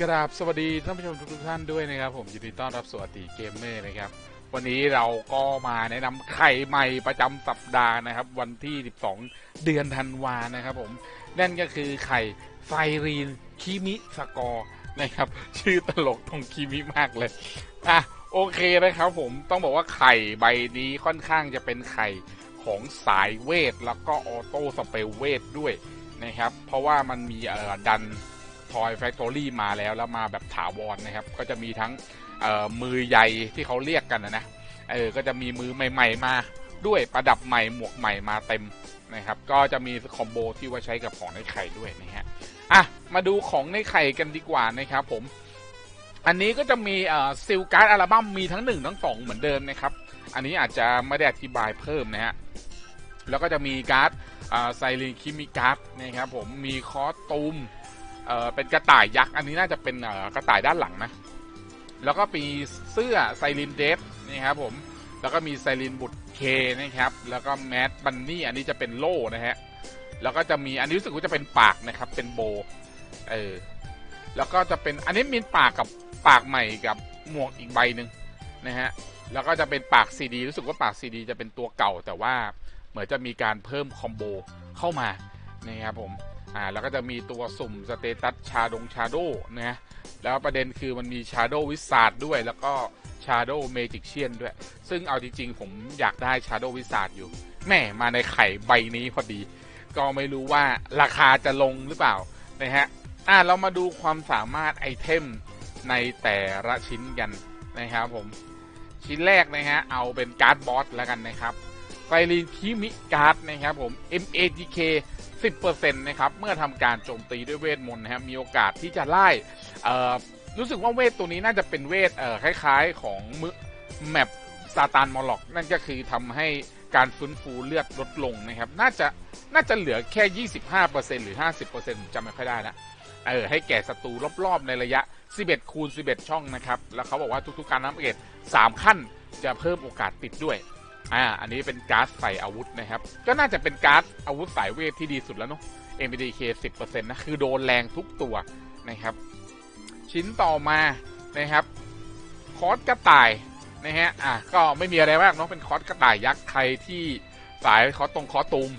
กราบสวัสดีท่านผู้ชมทุกท่านด้วยนะครับ ผมยินดีต้อนรับสวัสดีเกมเมอร์นะครับ วันนี้เราก็มาแนะนำไข่ใหม่ประจำสัปดาห์นะครับ วันที่ 12 เดือนธันวานะครับ ผมนั่นก็คือไข่ไซรีนคิมิสกอร์นะครับ ชื่อตลกตรงคิมิมากเลยอะโอเคนะครับ ผมต้องบอกว่าไข่ใบนี้ค่อนข้างจะเป็นไข่ของสายเวท แล้วก็ออโต้สเปลเวทด้วยนะครับ เพราะว่ามันมีเอ่อดัน อยแฟคทอรี่มาแล้วแล้วมาแบบถาวรนะครับ ก็จะมีทั้งมือใหญ่ที่เขาเรียกกันนะนะเออก็จะมีมือใหม่ ๆ มาด้วยประดับใหม่หมวกใหม่มาเต็มนะครับ ก็จะมีคอมโบที่ว่าใช้กับของในไข่ด้วยนะฮะอะมาดูของในไข่กันดีกว่านะครับผม อันนี้ก็จะมีเอ่อซิลการ์ดอัลบั้มมีทั้งหนึ่งทั้งสองเหมือนเดิมนะครับ อันนี้อาจจะไม่ได้อธิบายเพิ่มนะฮะแล้วก็จะมีการ์ดไซรินคิมิการ์ดนะครับผมมีคอสตูม เออเป็นกระต่ายยักษ์ อันนี้น่าจะเป็นเออกระต่ายด้านหลังนะ แล้วก็มีเสื้อไซรินเดฟนี่ครับผมแล้วก็มีไซรินบุตรเคนะครับ แล้วก็แมดบันนี่อันนี้จะเป็นโล่นะฮะ แล้วก็จะมีอันนี้รู้สึกว่าจะเป็นปากนะครับ เป็นโบ เออ แล้วก็จะเป็นอันนี้มีปากกับปากใหม่กับหมวกอีกใบหนึ่งนะฮะ แล้วก็จะเป็นปากซีดีรู้สึกว่าปากซีดีจะเป็นตัวเก่าแต่ว่าเหมือนจะมีการเพิ่มคอมโบเข้ามานะครับผม อ่าแล้วก็จะมีตัวสุ่มสเตตัสชาดงชาโดนะแล้วประเด็นคือมันมีชาโดวิสาดด้วย แล้วก็ชาโดเมจิกเชียนด้วย ซึ่งเอาจริงๆ ผมอยากได้ชาโดวิสาดอยู่แม่มาในไข่ใบนี้พอดี ก็ไม่รู้ว่าราคาจะลงหรือเปล่านะฮะอ่าเรามาดูความสามารถไอเทมในแต่ละชิ้นกันนะครับผมชิ้นแรกนะฮะเอาเป็นการ์ดบอสแล้วกันนะครับไฟรีนคิมิการ์ดนะครับผม MATK 10%นะครับ เมื่อทำการโจมตีด้วยเวทมนต์นะครับมีโอกาสที่จะไล่รู้สึกว่าเวทตัวนี้น่าจะเป็นเวทเคล้ายๆของมือแมปซาตานมอลล็อก นั่นก็คือทำให้การฟื้นฟูเลือดลดลงนะครับ น่าจะน่าจะเหลือแค่ 25%หรือ 50%จำไม่ค่อยได้นะเออให้แก่ศัตรูรอบๆ ในระยะ 11 คูณ 11 ช่องนะครับ แล้วเขาบอกว่าทุกๆ การนับเกต3ขั้นจะเพิ่มโอกาสติดด้วย อ่า อันนี้เป็นการ์ดใส่อาวุธนะครับ ก็น่าจะเป็นการ์ดอาวุธสายเวทที่ดีสุดแล้วเนาะ MBDK 10%นะ คือโดนแรงทุกตัวนะครับ ชิ้นต่อมานะครับ คอสกระต่ายนะฮะ อะ ก็ไม่มีอะไรมากเนาะ เป็นคอสกระต่ายยักษ์ใครที่สายคอสตรงคอสตูม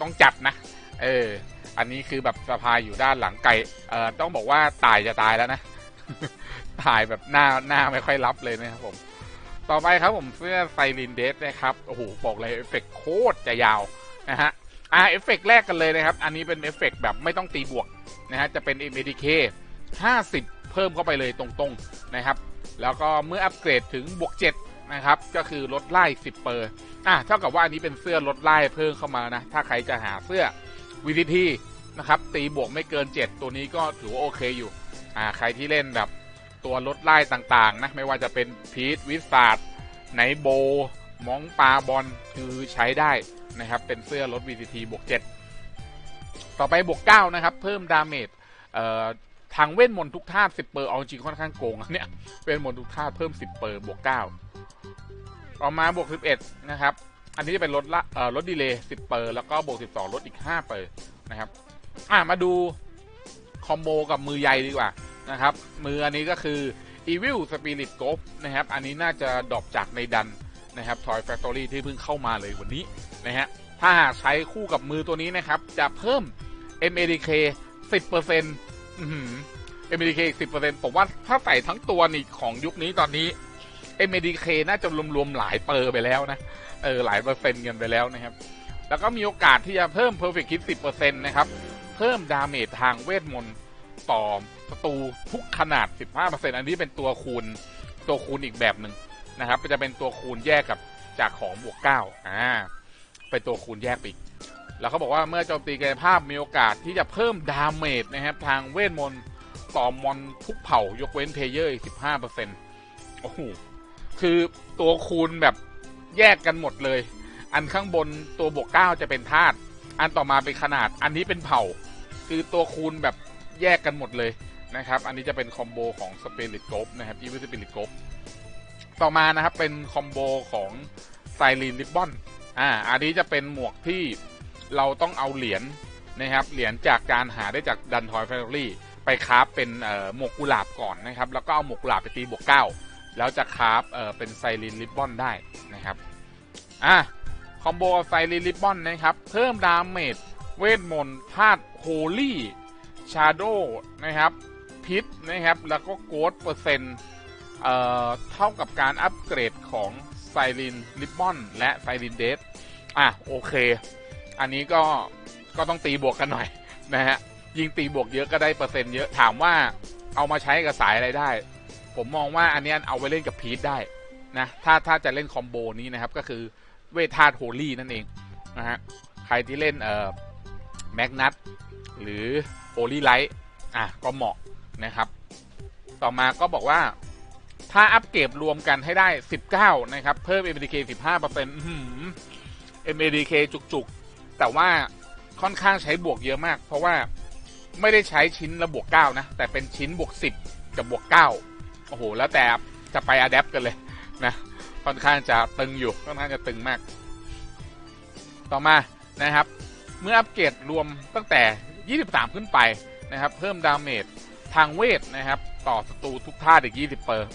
ต้องจัดนะ เออ อันนี้คือแบบสะพายอยู่ด้านหลังไก่ เอ่อ ต้องบอกว่าตายจะตายแล้วนะถ่ายแบบหน้าหน้าไม่ค่อยรับเลยนะครับผม ต่อไปครับผมเสื้อไซรินเดสนะครับ โอ้โห บอกเลยเอฟเฟกต์โคตรจะยาวนะฮะ อ่า เอฟเฟกต์แรกกันเลยนะครับ อันนี้เป็นเอฟเฟกต์แบบไม่ต้องตีบวกนะฮะ จะเป็น MADK 50 เพิ่มเข้าไปเลยตรงๆนะครับ แล้วก็เมื่ออัปเกรดถึงบวก 7 นะครับ ก็คือลดไล่ 10 เปอร์ อะเท่ากับว่าอันนี้เป็นเสื้อลดไล่เพิ่มเข้ามานะ ถ้าใครจะหาเสื้อ VTT นะครับ ตีบวกไม่เกิน 7 ตัวนี้ก็ถือว่าโอเคอยู่ อ่า ใครที่เล่นแบบ ตัวลดไล่ต่างๆ นะ ไม่ว่าจะเป็นพีทวิสาดไนโบมองปลาบอลคือใช้ได้นะครับ เป็นเสื้อลด VTT บวก7ต่อไปบวก9นะครับ เพิ่มดาเมจเอ่อทางเวทมนต์ทุกธาตุ10 เปอร์เอาจริงค่อนข้างโกงเนี่ยเวทมนต์ทุกธาตุเพิ่ม 10 เปอร์บวก9ต่อมาบวก11 นะครับ อันนี้จะเป็นลดละเอ่อลดดีเลย์10 เปอร์แล้วก็บวก 12 ลดอีก 5 เปอร์นะครับ อะมาดูคอมโบกับมือใหญ่ดีกว่า นะครับ มืออันนี้ก็คือ Evil Spirit g o นะครับ อันนี้น่าจะดรอปจากในดันนะครับ Toy Factory ที่เพิ่งเข้ามาเลยวันนี้นะฮะ ถ้าหากใช้คู่กับมือตัวนี้นะครับ จะเพิ่ม MADK 10%อื้อหือ MADK อีก10%ผมว่าถ้าใส่ทั้งตัวนี่ของยุคนี้ตอนนี้ MADK น่าจะรวมๆหลายเปอร์ไปแล้วนะ เออ หลายเปอร์เซ็นต์กันไปแล้วนะครับ แล้วก็มีโอกาสที่จะเพิ่ม Perfect Hit 10%นะครับ เพิ่มดาเมจทางเวทมนต์ต่อ ศัตรูทุกขนาด 15%อันนี้เป็นตัวคูณตัวคูณอีกแบบหนึ่งนะครับจะเป็นตัวคูณแยกกับจากของบวก9อ่าเป็นตัวคูณแยกไปอีก แล้วเขาบอกว่าเมื่อโจมตีกายภาพมีโอกาสที่จะเพิ่มดาเมจนะครับทางเวทมนต์ต่อมอนทุกเผ่ายกเว้นเพเยอร์อีก15%โอ้โหคือตัวคูณแบบแยกกันหมดเลย อันข้างบนตัวบวก9จะเป็นธาตุอันต่อมาเป็นขนาด อันนี้เป็นเผ่า คือตัวคูณแบบแยกกันหมดเลย นะครับ อันนี้จะเป็นคอมโบของสเปริตกบนะครับอีวิสเปริตกบต่อมานะครับเป็นคอมโบของไซรีนริบบอนอ่าอันนี้จะเป็นหมวกที่เราต้องเอาเหรียญนะครับเหรียญจากการหาได้จากดันทอยแฟคทอรี่ไปคราฟเป็นหมวกกุหลาบก่อนนะครับ แล้วก็เอาหมวกกุหลาบไปตีบวกเก้าแล้วจะคราฟเอ่อเป็นไซรินริบบอนได้นะครับอะคอมโบไซรินริบบอนนะครับ เพิ่มดาเมจเวทมนต์ธาตุโฮลี่ชาโดนะครับ พิษนะครับ แล้วก็โกดเปอร์เซ็นต์เท่ากับการอัปเกรดของไซรินริบบอนและไซรินเดสอะ โอเค อันนี้ก็ก็ต้องตีบวกกันหน่อยนะฮะ ยิงตีบวกเยอะก็ได้เปอร์เซ็นต์เยอะ ถามว่าเอามาใช้กับสายอะไรได้ ผมมองว่าอันนี้เอาไว้เล่นกับพีทได้นะ ถ้าถ้าจะเล่นคอมโบนี้นะครับ ก็คือเวทธาตุโฮลี่นั่นเองนะฮะ ใครที่เล่นเอ่อแมกนัตหรือโฮลี่ไลท์อะ ก็เหมาะ นะครับ ต่อมาก็บอกว่าถ้าอัปเกรดรวมกันให้ได้ 19 นะครับ เพิ่ม MDK 15% MADK จุกๆ แต่ว่าค่อนข้างใช้บวกเยอะมาก เพราะว่าไม่ได้ใช้ชิ้นละบวก 9 นะ แต่เป็นชิ้นบวก 10 กับบวก 9 โอ้โห แล้วแต่จะไปอัดแอปกันเลยนะ ค่อนข้างจะตึงอยู่ ค่อนข้างจะตึงมาก ต่อมานะครับ เมื่ออัปเกรดรวมตั้งแต่ 23 ขึ้นไปนะครับ เพิ่มดาเมจ ทางเวทนะครับ ต่อศัตรูทุกท่าอีก20เปอร์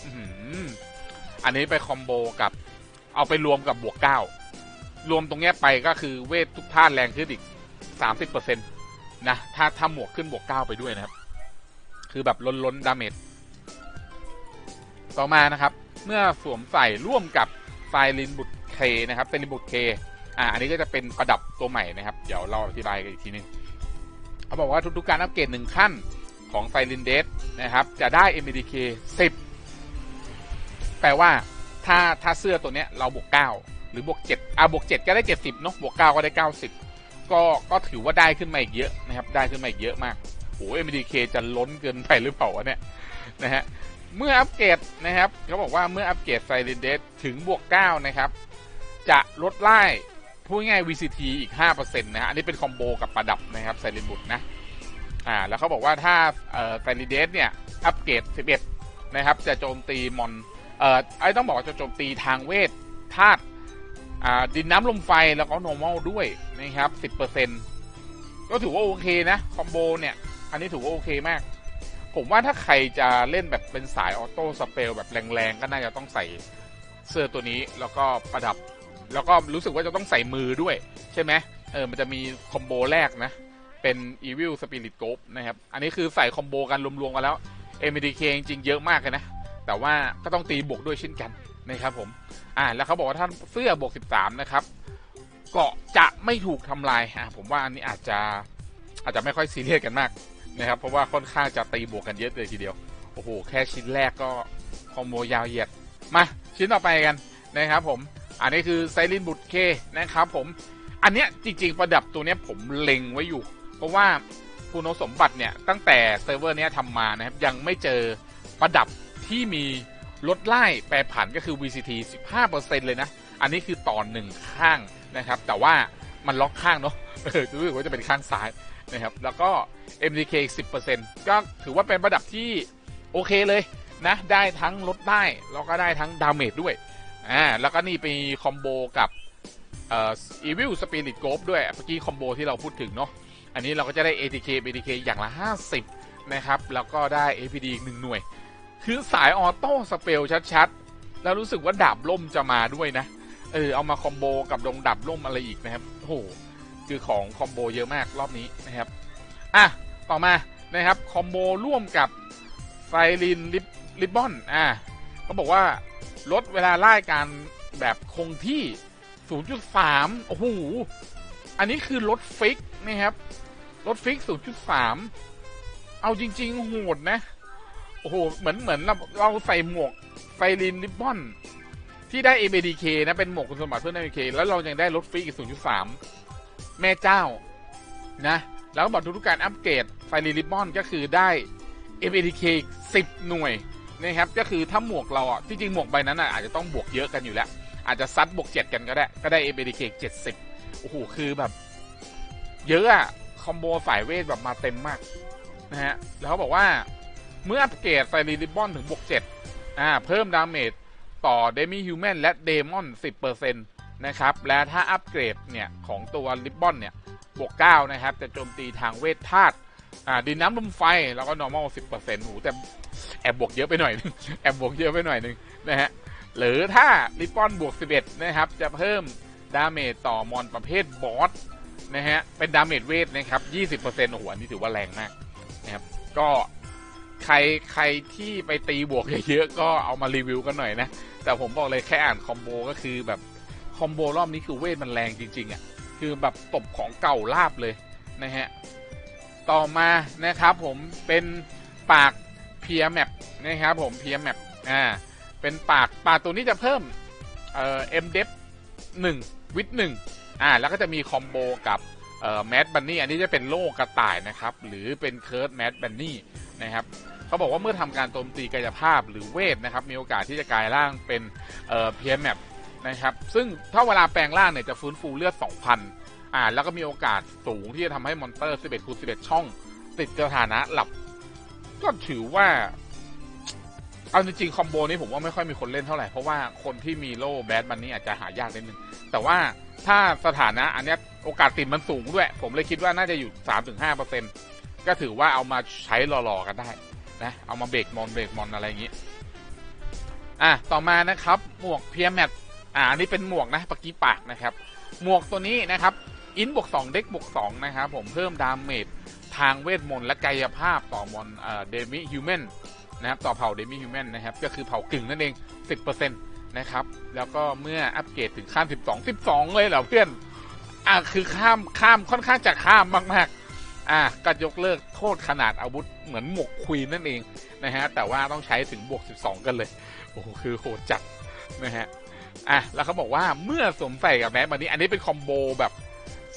อันนี้ไปคอมโบกับ เอาไปรวมกับบวก9รวมตรงเนี้ยไปก็คือเวททุกท่าแรงขึ้นอีก30%นนะถ้าถ้าหมวกขึ้นบวก9ไปด้วยนะครับ คือแบบล้นล้นดาเมจต่อมานะครับ เมื่อสวมใส่ร่วมกับไซลินบุตเคนะครับไซลินบุตเคอ่าอันนี้ก็จะเป็นประดับตัวใหม่นะครับ เดี๋ยวเราอธิบายกันอีกทีนึงเขาบอกว่าทุกๆการอัปเกรดหนึ่งขั้น ของไซลินเดสนะครับ จะได้ MDK 10 แปลว่าถ้าถ้าเสื้อตัวเนี้ยเราบวก 9 หรือบวก 7 อะบวก 7 ก็ได้ 70เนาะบวก 9 ก็ได้ 90 ก็ก็ถือว่าได้ขึ้นมาอีกเยอะนะครับ ได้ขึ้นมาอีกเยอะมากโอ้โห MDK จะล้นเกินไปหรือเปล่าวะเนี่ยนะฮะเมื่ออัปเกรดนะครับเขาบอกว่าเมื่ออัปเกรดไซเรนเดสถึงบวก 9 นะครับ จะลดไล่พูดง่าย VCT อีก 5%นะฮะ อันนี้เป็นคอมโบกับประดับนะครับไซเรนบุตรนะ อ่าแล้วเขาบอกว่าถ้าเอ่อไซเรนเดสเนี่ย อัปเกรด 11 นะครับ จะโจมตีมอนเอ่อไอ้ต้องบอกว่าจะโจมตีทางเวทธาตุอ่าดินน้ำลมไฟแล้วก็ normal ด้วยนะครับ 10%ก็ถือว่าโอเคนะ คอมโบเนี่ย อันนี้ถือว่าโอเคมาก ผมว่าถ้าใครจะเล่นแบบเป็นสายออโต้สเปลแบบแรงๆ ก็น่าจะต้องใส่เสื้อตัวนี้แล้วก็ประดับ แล้วก็รู้สึกว่าจะต้องใส่มือด้วย ใช่ไหมเออมันจะมีคอมโบแรกนะ เป็น Evil Spirit g o p นะครับ อันนี้คือใส่คอมโบกันรวมๆกันแล้ว MDK จริงๆเยอะมากเลยนะ แต่ว่าก็ต้องตีบวกด้วยเช่นกันนะครับผม อ่า แล้วเขาบอกว่าถ้าเสื้อบวก 13 นะครับ เกาะจะไม่ถูกทำลาย อ่าผมว่าอันนี้อาจจะอาจจะไม่ค่อยซีเรียสกันมากนะครับ เพราะว่าค่อนข้างจะตีบวกกันเยอะเลยทีเดียว โอ้โห แค่ชิ้นแรกก็คอมโบยาวเหยียด มาชิ้นต่อไปกันนะครับผม อันนี้คือไซรินบุตเคนะครับผม อันเนี้ยจริง ๆ ประดับตัวเนี้ยผมเล็งไว้อยู่ เพราะว่าคุณสมบัติเนี่ยตั้งแต่เซิร์ฟเวอร์นี้ทำมานะครับยังไม่เจอประดับที่มีลดไล่แปรผันก็คือ VCT 15%เลยนะ อันนี้คือต่อหนึ่งข้างนะครับ แต่ว่ามันล็อกข้างเนาะเออรู้สึกว่าจะเป็นข้างซ้ายนะครับ แล้วก็ MDK อีก 10%ก็ถือว่าเป็นระดับที่โอเคเลยนะ ได้ทั้งลดได้แล้วก็ได้ทั้งดาเมจด้วย อ่า แล้วก็นี่ไปคอมโบกับเอ่อ Evil Spirit g o ด้วย เมื่อกี้คอมโบที่เราพูดถึงเนาะ อันนี้เราก็จะได้ ATK BDK อย่างละ 50 นะครับ แล้วก็ได้ APD อีกหนึ่งหน่วย คือสายออโต้สเปลชัดๆ แล้วรู้สึกว่าดาบล่มจะมาด้วยนะ เออ เอามาคอมโบกับดงดาบล่มอะไรอีกนะครับโอ้โหคือของคอมโบเยอะมากรอบนี้นะครับ อะ ต่อมานะครับคอมโบร่วมกับไซรินลิลิบบอน อะเขาบอกว่าลดเวลาไล่การแบบคงที่ 0.3 โอ้โห อันนี้คือลดฟิกนะครับลดฟิก 0.3 เอาจริง ๆ โหดนะ โอ้โห เหมือนเหมือนเราเราใส่หมวกไฟลินลิบบอน ที่ได้ ABDK นะ เป็นหมวกคุณสมบัติเพิ่ม ABDK แล้วเรายังได้ลดฟิกอีก 0.3 แม่เจ้านะ แล้วบอกทุกๆการอัปเกรดไฟรีริบบอนก็คือได้ MADK 10 หน่วยนะครับ ก็คือถ้าหมวกเราอะที่จริงหมวกใบนั้นอะอาจจะต้องบวกเยอะกันอยู่แล้ว อาจจะซัดบวก 7 กันก็ได้ ก็ได้ MADK 70 อ้โหคือแบบ เยอะอะคอมโบสายเวทแบบมาเต็มมากนะฮะแล้วเขาบอกว่าเมื่ออัปเกรดไฟรีริบบอนถึงบวก7อ่าเพิ่มดาเมจต่อเดมิฮิวแมนและเดมอน10%นนะครับ และถ้าอัปเกรดเนี่ยของตัวริบบอนเนี่ยบวก9นะครับ จะโจมตีทางเวทธาตุอ่าดินน้ำลมไฟแล้วก็ normal 10%โอ้โหแต่แอบบวกเยอะไปหน่อยนึงแอบบวกเยอะไปหน่อยนึงนะฮะหรือถ้าริปปอนบวก 11 นะครับ จะเพิ่ม ดาเมจต่อมอนประเภทบอสนะฮะ เป็นดาเมจเวทนะครับ 20%โอ้โหอันนี้ถือว่าแรงมากนะครับ ก็ใครใครที่ไปตีบวกเยอะๆก็เอามารีวิวกันหน่อยนะ แต่ผมบอกเลยแค่อ่านคอมโบก็คือแบบคอมโบรอบนี้คือเวทมันแรงจริงๆอะ่ะ คือแบบตบของเก่าลาบเลยนะฮะ ต่อมานะครับผมเป็นปากเพียแมปนะครับผมเพียแมปอ่า เป็นปากปากตัวนี้จะเพิ่มเอ่อเอ็มเดฟหนึ่ง วิดหนึ่งอ่าแล้วก็จะมีคอมโบกับเอ่อแมดบันนี่อันนี้จะเป็นโล่กระต่ายนะครับ หรือเป็นเคิร์ดแมดบันนี่นะครับเขาบอกว่าเมื่อทำการโจมตีกายภาพหรือเวทนะครับ มีโอกาสที่จะกลายร่างเป็นเอ่อเพียแมปนะครับ ซึ่งถ้าเวลาแปลงร่างเนี่ยจะฟื้นฟูเลือด 2,000อ่าแล้วก็มีโอกาสสูงที่จะทำให้มอนเตอร์ 11คูณ11 ช่อง ติดสถานะหลับ ก็ถือว่า เอาจริงๆคอมโบนี้ผมว่าไม่ค่อยมีคนเล่นเท่าไหร่เพราะว่าคนที่มีโล่แบดมันนี่อาจจะหายากนิดนึงแต่ว่าถ้าสถานะอันนี้โอกาสติดมันสูงด้วย ผมเลยคิดว่าน่าจะอยู่ 3-5%ก็ถือว่าเอามาใช้หล่อๆกันได้นะเอามาเบรกมอนเบรกมอนอะไรอย่างนี้อะต่อมานะครับหมวกเพียแมทอ่าอันนี้เป็นหมวกนะปกี้ปากนะครับ หมวกตัวนี้นะครับอินบวก2เด็กบวก2นะครับผมเพิ่มดาเมจทางเวทมนต์และกายภาพต่อมอนเอ่อเดมิฮิวแมน นะครับต่อเผ่าเดมิฮิวแมนนะครับก็คือเผ่ากึ่งนั่นเอง 10%นะครับ แล้วก็เมื่ออัปเกรดถึงข้าม 12 12 เลยเหรอเพื่อน อะคือข้ามข้ามค่อนข้างจะข้ามมากๆ อะก็ยกเลิกโทษขนาดอาวุธเหมือนหมวกควีนนั่นเองนะฮะแต่ว่าต้องใช้ถึงบวก 12 กันเลย โอ้คือโหดจัดนะฮะอะแล้วเขาบอกว่าเมื่อสวมใส่กับแมสบันนี้ อันนี้เป็นคอมโบแบบ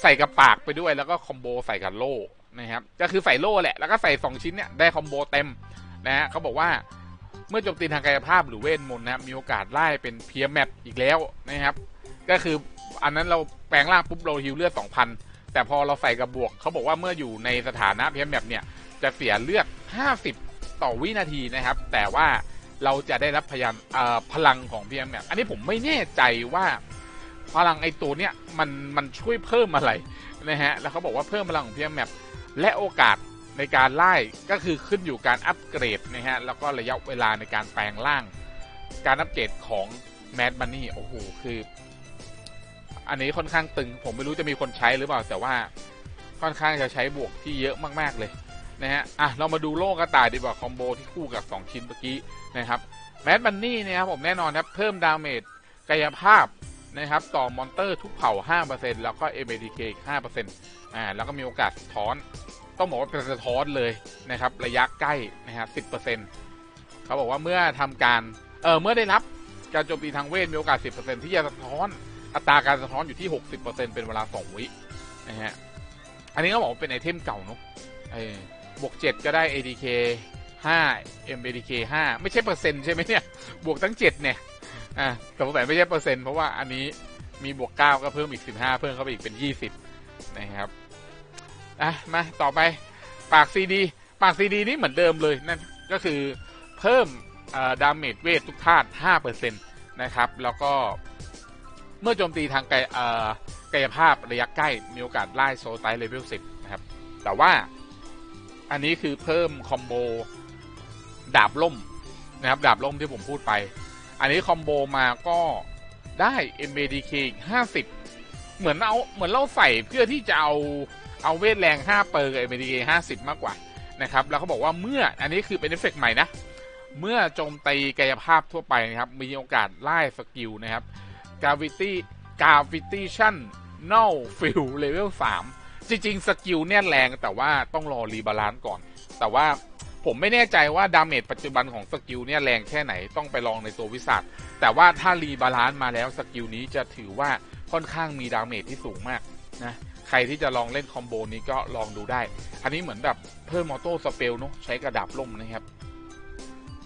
ใส่กับปากไปด้วยแล้วก็คอมโบใส่กับโล่นะครับก็คือใส่โล่แหละแล้วก็ใส่ 2 ชิ้นเนี่ยได้คอมโบเต็ม นะฮะเขาบอกว่าเมื่อโจมตีทางกายภาพหรือเวทมนต์นะครับมีโอกาสไล่เป็นเพียแมปอีกแล้วนะครับ ก็คืออันนั้นเราแปลงร่างปุ๊บเราฮิวเลือด2,000 แต่พอเราใส่กับบวกเขาบอกว่าเมื่ออยู่ในสถานะเพียแมปเนี่ยจะเสียเลือด 50 ต่อวินาทีนะครับ แต่ว่าเราจะได้รับพยานพลังของเพียแมปอันนี้ผมไม่แน่ใจว่าพลังไอตัวเนี้ยมันมันช่วยเพิ่มอะไรนะฮะแล้วเขาบอกว่าเพิ่มพลังของเพียแมปและโอกาส ในการไล่ก็คือขึ้นอยู่การอัปเกรดนะฮะแล้วก็ระยะเวลาในการแปลงร่าง การอัปเกรดของแมดบันนี่โอ้โหคือ อันนี้ค่อนข้างตึง ผมไม่รู้จะมีคนใช้หรือเปล่า แต่ว่าค่อนข้างจะใช้บวกที่เยอะมาก ๆ เลยนะฮะอะเรามาดูโล่กระต่ายดีกว่าคอมโบที่คู่กับ 2 ชิ้นเมื่อกี้นะครับแมดบันนี่เนี่ยครับผมแน่นอนครับเพิ่มดาเมจกายภาพนะครับต่อมอนเตอร์ทุกเผ่า 5%แล้วก็ MADK อีก5%อ่าแล้วก็มีโอกาสสะท้อน ต้องบอกว่าเป็นสะท้อนเลยนะครับ ระยะใกล้นะครับ10%เขาบอกว่าเมื่อทำการเออเมื่อได้รับการโจมตีทางเวทมีโอกาส10%ที่จะสะท้อนอัตราการสะท้อนอยู่ที่60%เปอร์เซ็นต์เป็นเวลา2วินะฮะอันนี้ก็บอกว่าเป็นไอเทมเก่าเนอะเออบวก7ก็ได้ ADK 5 MADK 5 ไม่ใช่เปอร์เซ็นต์ใช่ไหมเนี่ย บวกตั้ง 7 เนี่ย อ่าแต่ผมแต่ไม่ใช่เปอร์เซ็นต์เพราะว่าอันนี้มีบวก 9 ก็เพิ่มอีก 15 เพิ่มเข้าไปอีกเป็น 20 นะครับ อะมาต่อไปปาก CD ปาก CD นี่เหมือนเดิมเลยนั่นก็คือเพิ่มดาเมจเวททุกธาตุ5%นะครับ แล้วก็เมื่อโจมตีทางกายกายภาพระยะใกล้ มีโอกาสไล่โซไซเลเวล10 นะครับ แต่ว่าอันนี้คือเพิ่มคอมโบดาบล่มนะครับดาบล่มที่ผมพูดไป อันนี้คอมโบมาก็ได้ MBDK อีก50 เหมือนเอาเหมือนเราใส่เพื่อที่จะเอา เอาเวทแรง 5 เปอร์กับ MBDK 50มากกว่านะครับแล้วเขาบอกว่าเมื่ออันนี้คือเป็นเอฟเฟกใหม่นะ เมื่อโจมตีกายภาพทั่วไปนะครับมีโอกาสไล่สกิลนะครับ gravity gravitation no fill level 3จริงๆ สกิลเนี่ยแรงแต่ว่าต้องรอรีบาลานซ์ก่อน แต่ว่าผมไม่แน่ใจว่าดาเมจปัจจุบันของสกิลเนี่ยแรงแค่ไหนต้องไปลองในตัววิสัทแต่ว่าถ้ารีบาลานซ์มาแล้วสกิลนี้จะถือว่าค่อนข้างมีดาเมจที่สูงมากนะ ใครที่จะลองเล่นคอมโบนี้ก็ลองดูได้ อันนี้เหมือนแบบเพิ่มมอโต้สเปลเนาะใช้กระดับล่มนะครับ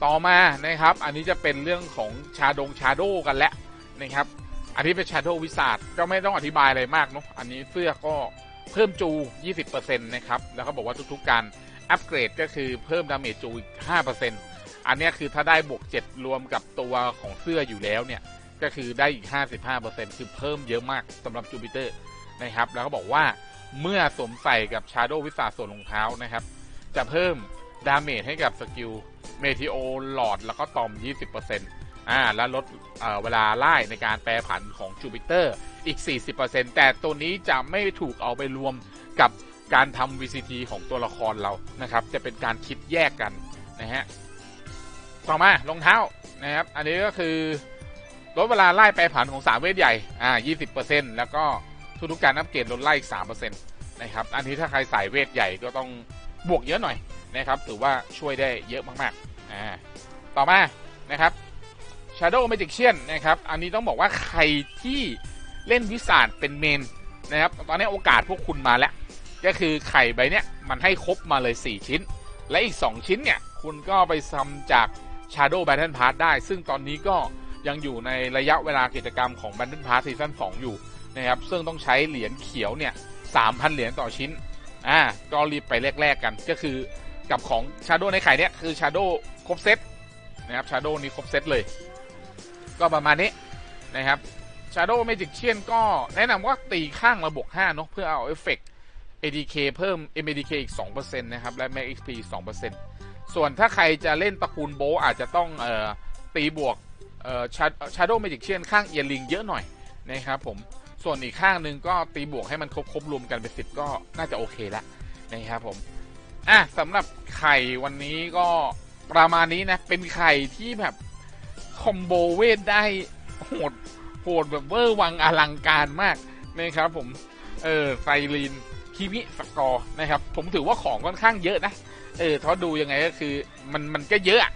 ต่อมานะครับ อันนี้จะเป็นเรื่องของชาดงชาโดกันแล้วนะครับ อันนี้เป็นชาโดวิสาดก็ไม่ต้องอธิบายอะไรมากเนาะ อันนี้เสื้อก็เพิ่มจู 20%นะครับ แล้วเขาบอกว่าทุกๆการอัปเกรดก็คือเพิ่มดาเมจจูอีก 5%อันนี้คือถ้าได้บวก 7 รวมกับตัวของเสื้ออยู่แล้วเนี่ย ก็คือได้อีก 55%คือเพิ่มเยอะมากสำหรับจูปิเตอร์ นะครับ แล้วก็บอกว่าเมื่อสวมใส่กับชาโดววิสาส่วนรองเท้านะครับ จะเพิ่มดาเมจให้กับสกิลเมทิโอหลอดแล้วก็ตอม 20%อ่าและลดเเวลาไล่ในการแปรผันของจูปิเตอร์อีก 40%แต่ตัวนี้จะไม่ถูกเอาไปรวมกับการทำ VCT ของตัวละครเรานะครับ จะเป็นการคิดแยกกันนะฮะต่อมารองเท้านะครับ อันนี้ก็คือลดเวลาไล่แปรผันของ3เวทใหญ่อ่า20%แล้วก็ ทุกๆการอัปเกรดลดไล่อีก3%นต์นะครับอันนี้ถ้าใครใส่เวทใหญ่ก็ต้องบวกเยอะหน่อยนะครับถือว่าช่วยได้เยอะมากๆอ่าต่อมานะครับ Shadow Magician นะครับ อันนี้ต้องบอกว่าใครที่เล่นวิสาดเป็นเมนนะครับ ตอนนี้โอกาสพวกคุณมาแล้ว ก็คือไข่ใบเนี้ยมันให้ครบมาเลย 4 ชิ้น และอีก 2 ชิ้นเนี่ย คุณก็ไปซำจาก Shadow Battle Pass ได้ ซึ่งตอนนี้ก็ยังอยู่ในระยะเวลากิจกรรมของ Battle Pass ซีซั่น2อยู่ นะครับซึ่งต้องใช้เหรียญเขียวเนี่ย3,000เหรียญต่อชิ้นอ่าก็รีบไปแลกๆกันก็คือกับของ Shadow ในไข่เนี่ยคือ Shadow ครบเซตนะครับ Shadow นี้ครบเซตเลย ก็ประมาณนี้นะครับ Shadow Magician ก็แนะนำว่าตีข้างมาบวก5เนาะเพื่อเอาเอฟเฟกต์ ADK เพิ่ม MADK อีก 2%นะครับ และ Max XP อีก 2%ส่วนถ้าใครจะเล่นตระกูลโบอาจจะต้องออตีบวกเอ่อ Shadow Magician ข้างเอียริงเยอะหน่อยนะครับผม ส่วนอีกข้างหนึ่งก็ตีบวกให้มันครบครบรวมกันเป็นสิบก็น่าจะโอเคแล้วนะครับผมอะสำหรับไข่วันนี้ก็ประมาณนี้นะ เป็นไข่ที่แบบคอมโบเวทได้โหดโหดแบบเวอร์วังอลังการมากนะครับผม เออไซรีนคิมิสกอร์นะครับ ผมถือว่าของค่อนข้างเยอะนะ เออถ้าดูยังไงก็คือมันมันก็เยอะอะ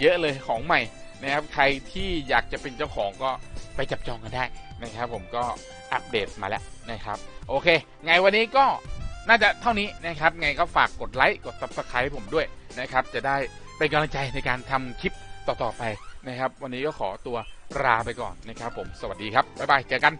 เยอะเลยของใหม่นะครับ ใครที่อยากจะเป็นเจ้าของก็ ไปจับจองกันได้นะครับ ผมก็อัปเดตมาแล้วนะครับ โอเค ไงวันนี้ก็น่าจะเท่านี้นะครับ ไงก็ฝากกดไลค์กดซับสไครต์ผมด้วยนะครับ จะได้เป็นกำลังใจในการทำคลิปต่อๆไปนะครับ วันนี้ก็ขอตัวลาไปก่อนนะครับ ผมสวัสดีครับบ๊ายบายเจอกัน